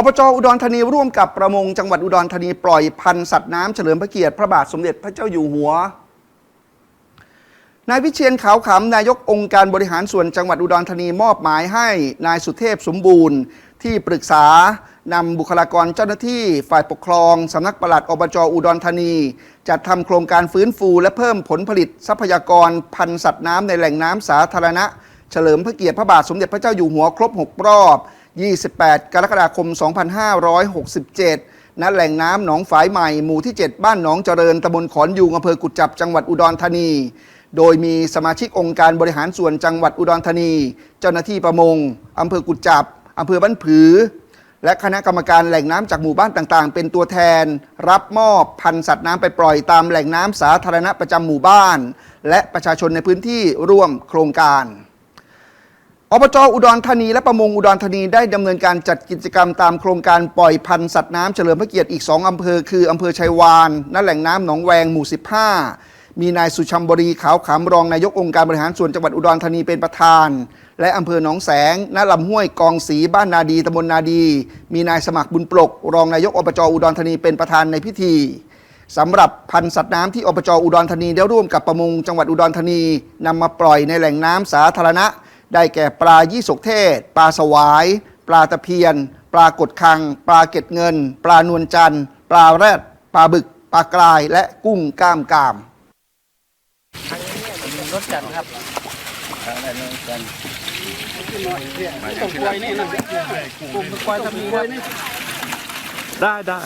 อบจอุดรธานีร่วมกับประมงจังหวัดอุดรธานีปล่อยพันธุ์สัตว์น้ำเฉลิมพระเกียรติพระบาทสมเด็จพระเจ้าอยู่หัวนายวิเชียนขาวขำนายกองค์การบริหารส่วนจังหวัดอุดรธานีมอบหมายให้นายสุเทพสมบูรณ์ ที่ปรึกษานำบุคลากรเจ้าหน้าที่ฝ่ายปกครองสำนักปลัดอบจอุดรธานี จัดทำโครงการฟื้นฟูและเพิ่มผลผลิตทรัพยากรพันธุ์สัตว์น้ำในแหล่งน้ำสาธารณะ เฉลิมพระเกียรติพระบาทสมเด็จพระเจ้าอยู่หัวครบ 6 รอบ 28 กรกฎาคม 2567 ณ แหล่งน้ำหนองฝายใหม่ หมู่ที่ 7 บ้านหนองเจริญตำบลขอนยูงอำเภอกุจจับ จังหวัดอุดรธานี โดยมีสมาชิกองค์การบริหารส่วนจังหวัดอุดรธานี เจ้าหน้าที่ประมงอำเภอกุจจับอำเภอบ้านผือ และคณะกรรมการแหล่งน้ำจากหมู่บ้านต่างๆ เป็นตัวแทน รับมอบพันธ์สัตว์น้ำไปปล่อยตามแหล่งน้ำสาธารณะประจำหมู่บ้าน และประชาชนในพื้นที่ร่วมโครงการ อบจอุดรธานีและประมงอุดรธานีได้ดำเนินการจัดกิจกรรมตามโครงการปล่อยพันธุ์สัตว์น้ำเฉลิมพระเกียรติอีก 2 อำเภอ คือ อำเภอชัยวานณแหล่งน้ำหนองแวงหมู่ 15 มีนายสุชัมบรีขาวขำรองนายกองค์การบริหารส่วนจังหวัดอุดรธานีเป็นประธาน และอำเภอหนองแสงณลำห้วยกองศรีบ้านนาดีตำบลนาดี มีนายสมัครบุญปลก รองนายกอบจอุดรธานีเป็นประธานในพิธีสำหรับพันธุ์สัตว์น้ำที่อบจอุดรธานีได้ร่วมกับประมงจังหวัดอุดรธานีนำมาปล่อยในแหล่งน้ำสาธารณะ ได้แก่ปลายี่สกเทศ ปลาสวาย ปลาตะเพียน ปลากดคัง ปลาเก็ดเงิน ปลานวลจันทร์ ปลาแรด ปลาบึก ปลากราย และกุ้งกล้ามกรามรถจัดครับต้องปล่อยนี่นะกลุ่มควายทำมีครับได้ได้